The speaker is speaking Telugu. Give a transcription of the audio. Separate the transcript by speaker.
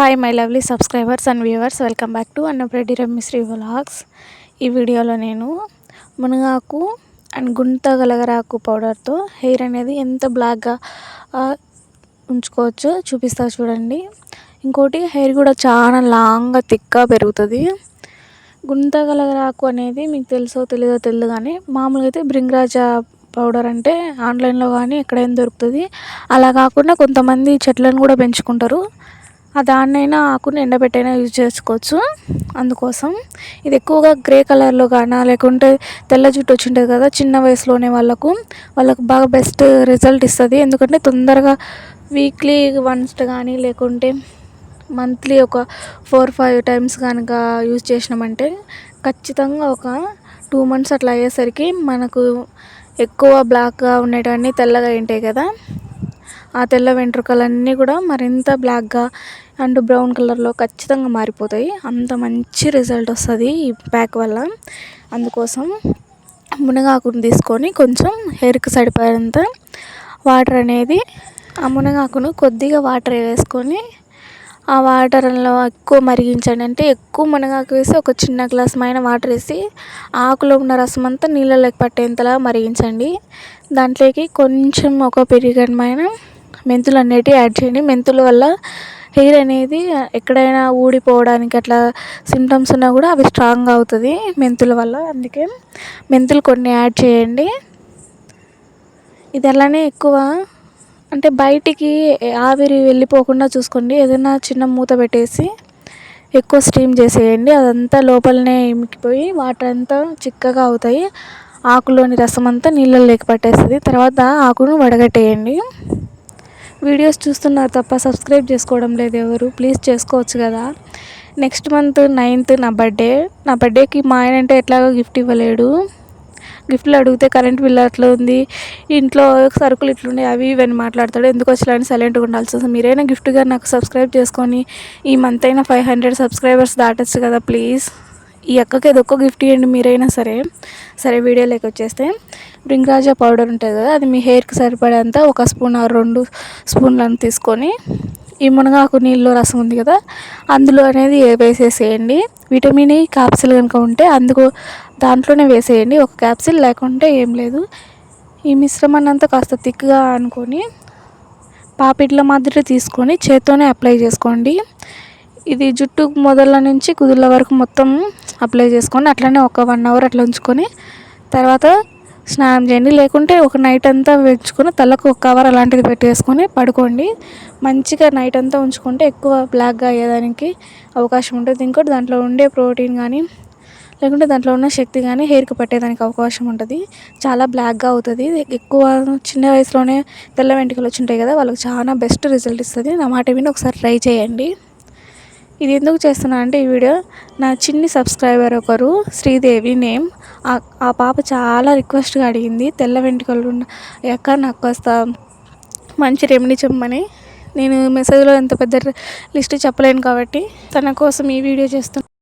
Speaker 1: Hi my lovely subscribers and viewers welcome back to Annapreddy రమ్మిశ్రీ వ్లాగ్స్ ఈ వీడియోలో నేను మునగాకు అండ్ గుంత గలగరాకు పౌడర్తో హెయిర్ అనేది ఎంత బ్లాక్గా ఉంచుకోవచ్చో చూపిస్తా చూడండి. ఇంకోటి హెయిర్ కూడా చాలా లాంగ్గా థిక్గా పెరుగుతుంది. గుంత గలగరాకు అనేది మీకు తెలుసో తెలియదో తెలియదు కానీ మామూలుగా అయితే బ్రింగ్రాజా పౌడర్ అంటే ఆన్లైన్లో కానీ ఎక్కడైనా దొరుకుతుంది. అలా కాకుండా కొంతమంది చెట్లను కూడా పెంచుకుంటారు. ఆ దాన్నైనా ఆకుని ఎండబెట్టైనా యూజ్ చేసుకోవచ్చు. అందుకోసం ఇది ఎక్కువగా గ్రే కలర్లో కానీ లేకుంటే తెల్ల జుట్టు వచ్చి ఉంటుంది కదా చిన్న వయసులోనే వాళ్ళకు వాళ్ళకు బాగా బెస్ట్ రిజల్ట్ ఇస్తుంది. ఎందుకంటే తొందరగా వీక్లీ వన్స్ కానీ లేకుంటే మంత్లీ ఒక ఫోర్ ఫైవ్ టైమ్స్ కనుక యూజ్ చేసినామంటే ఖచ్చితంగా ఒక టూ మంత్స్ అట్లా అయ్యేసరికి మనకు ఎక్కువ బ్లాక్గా ఉండేటవన్నీ తెల్లగా ఉంటాయి కదా. ఆ తెల్ల వెంట్రుకలన్నీ కూడా మరింత బ్లాక్గా అండ్ బ్రౌన్ కలర్లో ఖచ్చితంగా మారిపోతాయి. అంత మంచి రిజల్ట్ వస్తుంది ఈ ప్యాక్ వల్ల. అందుకోసం మునగాకును తీసుకొని కొంచెం హెయిర్కి సరిపోయేంత వాటర్ అనేది ఆ మునగాకును కొద్దిగా వాటర్ వేసుకొని ఆ వాటర్లో ఎక్కువ మరిగించండి. అంటే ఎక్కువ మునగాకు వేసి ఒక చిన్న గ్లాస్ మైన వాటర్ వేసి ఆకులో ఉన్న రసం అంతా నీళ్ళలోకి పట్టేంతలా మరిగించండి. దాంట్లోకి కొంచెం ఒక పెరిగడమైన మెంతులు అనేటివి యాడ్ చేయండి. మెంతుల వల్ల హెయిర్ అనేది ఎక్కడైనా ఊడిపోవడానికి అట్లా సిమ్టమ్స్ ఉన్నా కూడా అవి స్ట్రాంగ్ అవుతుంది మెంతుల వల్ల. అందుకే మెంతులు కొన్ని యాడ్ చేయండి. ఇది అలానే ఎక్కువ అంటే బయటికి ఆవిరి వెళ్ళిపోకుండా చూసుకోండి. ఏదైనా చిన్న మూత పెట్టేసి ఎక్కువ స్టీమ్ చేసేయండి. అదంతా లోపలనే ఇమికిపోయి వాటర్ అంతా చిక్కగా అవుతాయి. ఆకులోని రసం అంతా నీళ్ళలోకి పట్టేస్తుంది. తర్వాత ఆకును వడగట్టేయండి. వీడియోస్ చూస్తున్నారు తప్ప సబ్స్క్రైబ్ చేసుకోవడం లేదు ఎవరు. ప్లీజ్ చేసుకోవచ్చు కదా. నెక్స్ట్ మంత్ నైన్త్ నా బర్త్డే. నా బర్త్డేకి మా ఆయన అంటే ఎట్లాగో గిఫ్ట్ ఇవ్వలేడు. గిఫ్ట్లు అడిగితే కరెంట్ బిల్ అట్లా ఉంది. ఇంట్లో సరుకులు ఇట్లున్నాయి అవి ఇవన్నీ మాట్లాడతాడు. ఎందుకు వచ్చి సైలెంట్గా ఉండాల్సి వస్తుంది. మీరైనా గిఫ్ట్గా నాకు సబ్స్క్రైబ్ చేసుకొని ఈ మంత్ అయినా ఫైవ్ హండ్రెడ్ సబ్స్క్రైబర్స్ దాటచ్చు కదా ప్లీజ్. ఈ అక్కకి ఏదో ఒక్క గిఫ్ట్ ఇవ్వండి మీరైనా సరే. సరే వీడియోలోకి వచ్చేస్తే బ్రింగ్రాజా పౌడర్ ఉంటుంది కదా అది మీ హెయిర్కి సరిపడేంత ఒక స్పూన్ రెండు స్పూన్లను తీసుకొని ఈ మునగాకు నీళ్ళు రసం ఉంది కదా అందులో అనేది వేసేసేయండి. విటమిన్ ఈ క్యాప్సిల్ కనుక ఉంటే అందుకు దాంట్లోనే వేసేయండి. ఒక క్యాప్సిల్ లేకుంటే ఏం లేదు. ఈ మిశ్రమాన్ని అంతా కాస్త థిక్గా అనుకొని పాపిట్ల మాదిరి తీసుకొని చేత్తోనే అప్లై చేసుకోండి. ఇది జుట్టు మొదల నుంచి కుదుళ్ళ వరకు మొత్తం అప్లై చేసుకొని అట్లనే ఒక వన్ అవర్ అట్లా ఉంచుకొని తర్వాత స్నానం చేయండి. లేకుంటే ఒక నైట్ అంతా వెంచుకొని తలకు ఒక కవర్ అలాంటిది పెట్టేసుకొని పడుకోండి. మంచిగా నైట్ అంతా ఉంచుకుంటే ఎక్కువ బ్లాక్గా అయ్యేదానికి అవకాశం ఉంటుంది. ఇంకోటి దాంట్లో ఉండే ప్రోటీన్ కానీ లేకుంటే దాంట్లో ఉన్న శక్తి కానీ హెయిర్కి పట్టేదానికి అవకాశం ఉంటుంది. చాలా బ్లాక్గా అవుతుంది. ఎక్కువ చిన్న వయసులోనే తెల్ల వెంట్రుకలు వచ్చి ఉంటాయి కదా వాళ్ళకి చాలా బెస్ట్ రిజల్ట్ ఇస్తుంది. నా మాట విని ఒకసారి ట్రై చేయండి. ఇది ఎందుకు చేస్తున్నా అంటే ఈ వీడియో నా చిన్ని సబ్స్క్రైబర్ ఒకరు శ్రీదేవి నేమ్. ఆ పాప చాలా రిక్వెస్ట్గా అడిగింది తెల్ల వెంట్రుకలు ఎక్క నాకు కాస్త మంచి రెమెడీ చెప్పమని. నేను మెసేజ్లో ఎంత పెద్ద లిస్ట్ చెప్పలేను కాబట్టి తన కోసం ఈ వీడియో చేస్తున్నాను